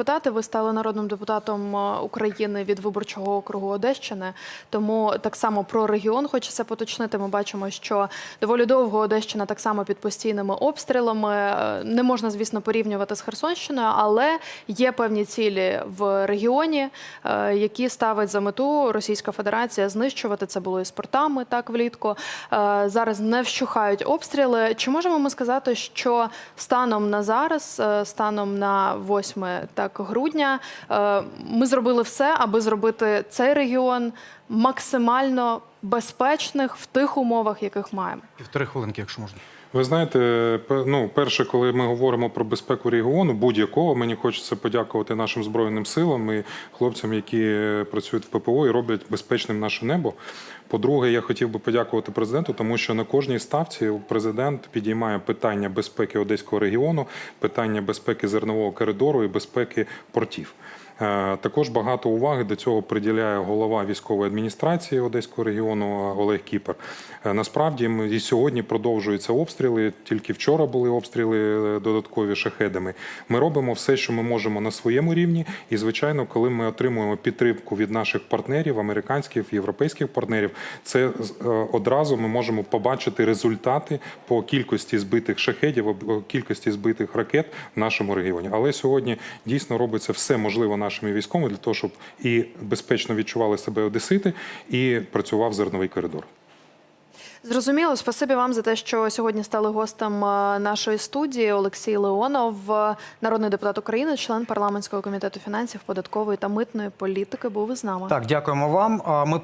спитати. Ви стали народним депутатом е, України від виборчого округу Одещини. Тому так само про регіон хочеться поточнити. Ми бачимо, що доволі довго Одещина так само під постійними обстрілами. Е, Не можна, звісно, порівнювати з Херсонщиною, але є певні цілі в регіоні, е, які ставить за мету Російська Федерація знищувати. Це було і з портами так влітку. Зараз не вщухають обстріли. Чи можемо ми сказати, що станом на зараз, станом на 8 так грудня, е, ми зробили все, аби зробити цей регіон максимально безпечних в тих умовах, яких маємо? Півтори хвилинки, якщо можна. Ви знаєте, ну, перше, коли ми говоримо про безпеку регіону, будь-якого, мені хочеться подякувати нашим збройним силам і хлопцям, які працюють в ППО і роблять безпечним наше небо. По-друге, я хотів би подякувати президенту, тому що на кожній ставці президент підіймає питання безпеки одеського регіону, питання безпеки зернового коридору і безпеки портів. Е, Також багато уваги до цього приділяє голова військової адміністрації Одеського регіону Олег Кіпер. Е, Насправді і сьогодні продовжуються обстріли. Тільки вчора були обстріли е, додаткові шахедами. Ми робимо все, що ми можемо на своєму рівні. І звичайно, коли ми отримуємо підтримку від наших партнерів, американських європейських партнерів, це е, одразу ми можемо побачити результати по кількості збитих шахедів, об- кількості збитих ракет в нашому регіоні. Але сьогодні дійсно робиться все можливе нашими військовими для того, щоб і безпечно відчували себе одесити, і працював зерновий коридор. Зрозуміло, спасибі вам за те, що сьогодні стали гостем е, нашої студії. Олексій Леонов, е, народний депутат України, член парламентського комітету фінансів, податкової та митної політики, був із нами. Так, дякуємо вам. А Ми